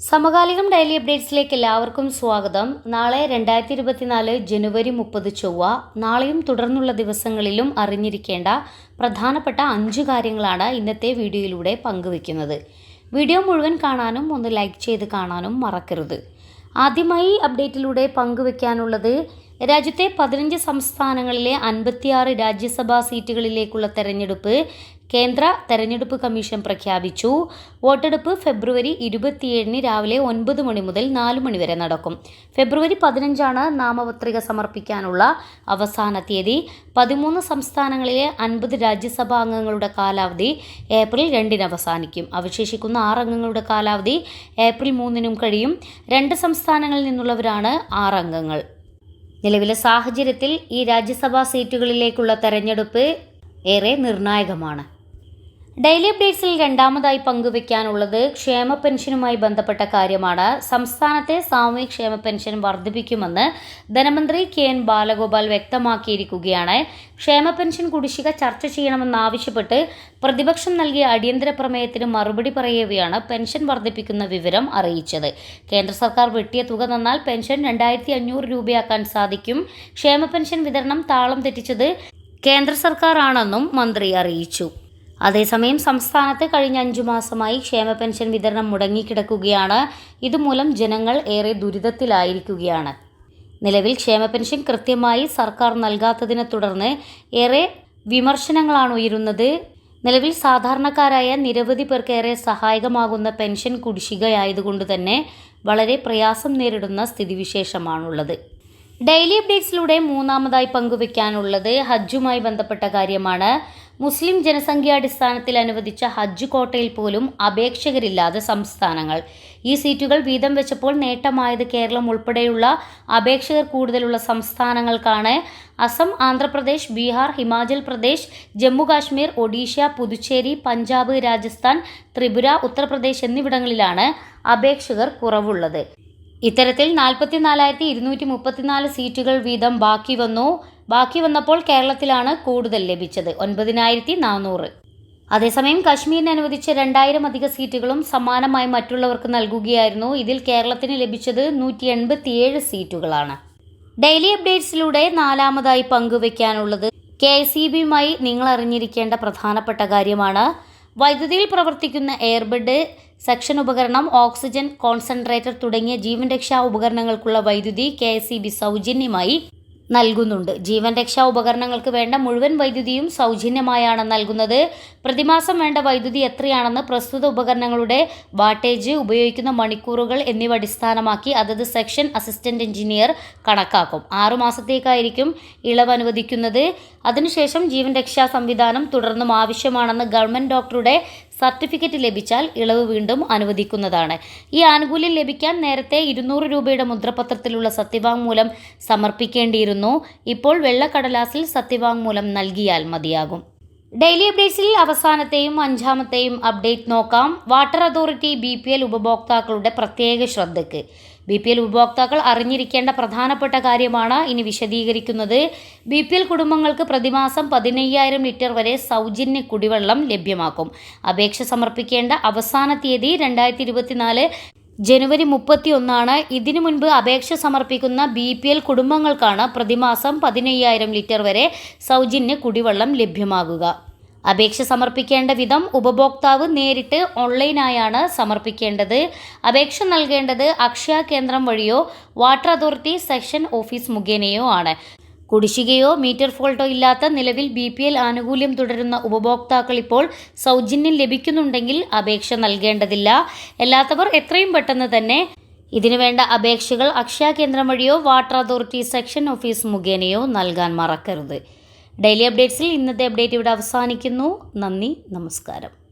സമകാലികം ഡെയിലി അപ്ഡേറ്റ്സിലേക്ക് എല്ലാവർക്കും സ്വാഗതം. നാളെ രണ്ടായിരത്തി ഇരുപത്തിനാല് ജനുവരി മുപ്പത് ചൊവ്വ നാളെയും തുടർന്നുള്ള ദിവസങ്ങളിലും അറിഞ്ഞിരിക്കേണ്ട പ്രധാനപ്പെട്ട അഞ്ച് കാര്യങ്ങളാണ് ഇന്നത്തെ വീഡിയോയിലൂടെ പങ്കുവെക്കുന്നത് വീഡിയോ മുഴുവൻ കാണാനും ഒന്ന് ലൈക്ക് ചെയ്ത് കാണാനും മറക്കരുത്. ആദ്യമായി അപ്ഡേറ്റിലൂടെ പങ്കുവെക്കാനുള്ളത് രാജ്യത്തെ പതിനഞ്ച് സംസ്ഥാനങ്ങളിലെ അൻപത്തിയാറ് രാജ്യസഭാ സീറ്റുകളിലേക്കുള്ള തെരഞ്ഞെടുപ്പ് കേന്ദ്ര തെരഞ്ഞെടുപ്പ് കമ്മീഷൻ പ്രഖ്യാപിച്ചു. വോട്ടെടുപ്പ് ഫെബ്രുവരി ഇരുപത്തിയേഴിന് രാവിലെ ഒൻപത് മണി മുതൽ നാല് മണി വരെ നടക്കും. ഫെബ്രുവരി പതിനഞ്ചാണ് നാമപത്രിക സമർപ്പിക്കാനുള്ള അവസാന തീയതി. പതിമൂന്ന് സംസ്ഥാനങ്ങളിലെ അൻപത് രാജ്യസഭാ അംഗങ്ങളുടെ കാലാവധി ഏപ്രിൽ രണ്ടിന് അവസാനിക്കും. അവശേഷിക്കുന്ന ആറ് അംഗങ്ങളുടെ കാലാവധി ഏപ്രിൽ മൂന്നിനും കഴിയും. രണ്ട് സംസ്ഥാനങ്ങളിൽ നിന്നുള്ളവരാണ് ആറ് അംഗങ്ങൾ. നിലവിലെ സാഹചര്യത്തിൽ ഈ രാജ്യസഭാ സീറ്റുകളിലേക്കുള്ള തെരഞ്ഞെടുപ്പ് ഏറെ നിർണായകമാണ്. ഡെയിലി അപ്ഡേറ്റ്സിൽ രണ്ടാമതായി പങ്കുവയ്ക്കാനുള്ളത് ക്ഷേമ പെൻഷനുമായി ബന്ധപ്പെട്ട കാര്യമാണ്. സംസ്ഥാനത്തെ സാമൂഹ്യ ക്ഷേമ പെൻഷൻ വർദ്ധിപ്പിക്കുമെന്ന് ധനമന്ത്രി കെ എൻ ബാലഗോപാൽ വ്യക്തമാക്കിയിരിക്കുകയാണ്. ക്ഷേമ പെൻഷൻ കുടിശ്ശിക ചർച്ച ചെയ്യണമെന്നാവശ്യപ്പെട്ട് പ്രതിപക്ഷം നൽകിയ അടിയന്തര പ്രമേയത്തിന് മറുപടി പറയവെയാണ് പെൻഷൻ വർദ്ധിപ്പിക്കുന്ന വിവരം അറിയിച്ചത്. കേന്ദ്ര സർക്കാർ വെട്ടിയ തുക തന്നാൽ പെൻഷൻ രണ്ടായിരത്തി അഞ്ഞൂറ് രൂപയാക്കാൻ സാധിക്കും. ക്ഷേമ പെൻഷൻ വിതരണം താളം തെറ്റിച്ചത് കേന്ദ്ര സർക്കാരാണെന്നും മന്ത്രി അറിയിച്ചു. അതേസമയം സംസ്ഥാനത്ത് കഴിഞ്ഞ അഞ്ചു മാസമായി ക്ഷേമ പെൻഷൻ വിതരണം മുടങ്ങിക്കിടക്കുകയാണ്. ഇതുമൂലം ജനങ്ങൾ ഏറെ ദുരിതത്തിലായിരിക്കുകയാണ്. നിലവിൽ ക്ഷേമ പെൻഷൻ കൃത്യമായി സർക്കാർ നൽകാത്തതിനെ തുടർന്ന് ഏറെ വിമർശനങ്ങളാണ് ഉയരുന്നത് നിലവിൽ സാധാരണക്കാരായ നിരവധി പേർക്ക് ഏറെ സഹായകമാകുന്ന പെൻഷൻ കുടിശ്ശികയായതുകൊണ്ട് തന്നെ വളരെ പ്രയാസം നേരിടുന്ന സ്ഥിതിവിശേഷമാണുള്ളത്. ഡെയിലി അപ്ഡേറ്റ്സിലൂടെ മൂന്നാമതായി പങ്കുവയ്ക്കാനുള്ളത് ഹജ്ജുമായി ബന്ധപ്പെട്ട കാര്യമാണ്. മുസ്ലിം ജനസംഖ്യാടിസ്ഥാനത്തിൽ അനുവദിച്ച ഹജ്ജ് കോട്ടയിൽ പോലും അപേക്ഷകരില്ലാതെ സംസ്ഥാനങ്ങൾ. ഈ സീറ്റുകൾ വീതം വെച്ചപ്പോൾ നേട്ടമായത് കേരളം ഉൾപ്പെടെയുള്ള അപേക്ഷകർ കൂടുതലുള്ള സംസ്ഥാനങ്ങൾക്കാണ്. അസം ആന്ധ്രാപ്രദേശ് ബീഹാർ ഹിമാചൽ പ്രദേശ് ജമ്മുകാശ്മീർ ഒഡീഷ പുതുച്ചേരി പഞ്ചാബ് രാജസ്ഥാൻ ത്രിപുര ഉത്തർപ്രദേശ് എന്നിവിടങ്ങളിലാണ് അപേക്ഷകർ കുറവുള്ളത്. ഇത്തരത്തിൽ നാൽപ്പത്തിനാലായിരത്തി ഇരുന്നൂറ്റി മുപ്പത്തിനാല് സീറ്റുകൾ വീതം ബാക്കി വന്നു ബാക്കി വന്നപ്പോൾ കേരളത്തിലാണ് കൂടുതൽ ലഭിച്ചത്. ഒൻപതിനായിരത്തി നാനൂറ് അതേസമയം കശ്മീരിന് അനുവദിച്ച രണ്ടായിരം അധിക സീറ്റുകളും സമാനമായി മറ്റുള്ളവർക്ക് നൽകുകയായിരുന്നു. ഇതിൽ കേരളത്തിന് ലഭിച്ചത് നൂറ്റി എൺപത്തിയേഴ് സീറ്റുകളാണ്. ഡെയിലി അപ്ഡേറ്റ്സിലൂടെ നാലാമതായി പങ്കുവെക്കാനുള്ളത് കെ എസ് ഇ ബിയുമായി നിങ്ങൾ അറിഞ്ഞിരിക്കേണ്ട പ്രധാനപ്പെട്ട കാര്യമാണ്. വൈദ്യുതിയിൽ പ്രവർത്തിക്കുന്ന എയർബെഡ് സെക്ഷൻ ഉപകരണം ഓക്സിജൻ കോൺസെൻട്രേറ്റർ തുടങ്ങിയ ജീവൻ രക്ഷാ ഉപകരണങ്ങൾക്കുള്ള വൈദ്യുതി കെ സൗജന്യമായി നൽകുന്നുണ്ട്. ജീവൻ രക്ഷാ ഉപകരണങ്ങൾക്ക് വേണ്ട മുഴുവൻ വൈദ്യുതിയും സൗജന്യമായാണ് നൽകുന്നത്. പ്രതിമാസം വേണ്ട വൈദ്യുതി എത്രയാണെന്ന് പ്രസ്തുത ഉപകരണങ്ങളുടെ വാട്ടേജ് ഉപയോഗിക്കുന്ന മണിക്കൂറുകൾ എന്നിവ അടിസ്ഥാനമാക്കി അതത് സെക്ഷൻ അസിസ്റ്റന്റ് എഞ്ചിനീയർ കണക്കാക്കും. ആറു മാസത്തേക്കായിരിക്കും ഇളവ് അനുവദിക്കുന്നത്. അതിനുശേഷം ജീവൻ രക്ഷാ സംവിധാനം തുടർന്നും ആവശ്യമാണെന്ന് ഗവൺമെന്റ് ഡോക്ടറുടെ സർട്ടിഫിക്കറ്റ് ലഭിച്ചാൽ ഇളവ് വീണ്ടും അനുവദിക്കുന്നതാണ്. ഈ ആനുകൂല്യം ലഭിക്കാൻ നേരത്തെ ഇരുന്നൂറ് രൂപയുടെ മുദ്രപത്രത്തിലുള്ള സത്യവാങ്മൂലം സമർപ്പിക്കേണ്ടിയിരുന്നു. ഇപ്പോൾ വെള്ളക്കടലാസിൽ സത്യവാങ്മൂലം നൽകിയാൽ മതിയാകും. ഡെയിലി അപ്ഡേറ്റ്സിൽ അവസാനത്തെയും അഞ്ചാമത്തെയും അപ്ഡേറ്റ് നോക്കാം. Water authority B P L ഉപഭോക്താക്കളുടെ പ്രത്യേക ശ്രദ്ധയ്ക്ക്. ബി പി എൽ ഉപഭോക്താക്കൾ അറിഞ്ഞിരിക്കേണ്ട പ്രധാനപ്പെട്ട കാര്യമാണ് ഇനി വിശദീകരിക്കുന്നത്. ബി പി എൽ കുടുംബങ്ങൾക്ക് പ്രതിമാസം പതിനയ്യായിരം ലിറ്റർ വരെ സൗജന്യ കുടിവെള്ളം ലഭ്യമാക്കും. അപേക്ഷ സമർപ്പിക്കേണ്ട അവസാന തീയതി രണ്ടായിരത്തി ജനുവരി മുപ്പത്തി ഒന്നാണ് ഇതിനു മുൻപ് അപേക്ഷ സമർപ്പിക്കുന്ന ബി പി എൽ കുടുംബങ്ങൾക്കാണ് പ്രതിമാസം പതിനയ്യായിരം ലിറ്റർ വരെ സൗജന്യ കുടിവെള്ളം ലഭ്യമാകുക. അപേക്ഷ സമർപ്പിക്കേണ്ട വിധം ഉപഭോക്താവ് നേരിട്ട് ഓൺലൈനായാണ് സമർപ്പിക്കേണ്ടത്. അപേക്ഷ നൽകേണ്ടത് അക്ഷയ കേന്ദ്രം വഴിയോ വാട്ടർ അതോറിറ്റി സെക്ഷൻ ഓഫീസ് മുഖേനയോ ആണ്. കുടിശ്ശികയോ മീറ്റർ ഫോൾട്ടോ ഇല്ലാത്ത നിലവിൽ ബി പി എൽ ആനുകൂല്യം തുടരുന്ന ഉപഭോക്താക്കൾ ഇപ്പോൾ സൗജന്യം ലഭിക്കുന്നുണ്ടെങ്കിൽ അപേക്ഷ നൽകേണ്ടതില്ല. അല്ലാത്തവർ എത്രയും പെട്ടെന്ന് തന്നെ ഇതിനു വേണ്ട അപേക്ഷകൾ അക്ഷയ കേന്ദ്രം വഴിയോ വാട്ടർ അതോറിറ്റി സെക്ഷൻ ഓഫീസ് മുഖേനയോ നൽകാൻ മറക്കരുത്. ഡെയിലി അപ്ഡേറ്റ്സിൽ ഇന്നത്തെ അപ്ഡേറ്റ് ഇവിടെ അവസാനിക്കുന്നു. നന്ദി നമസ്കാരം.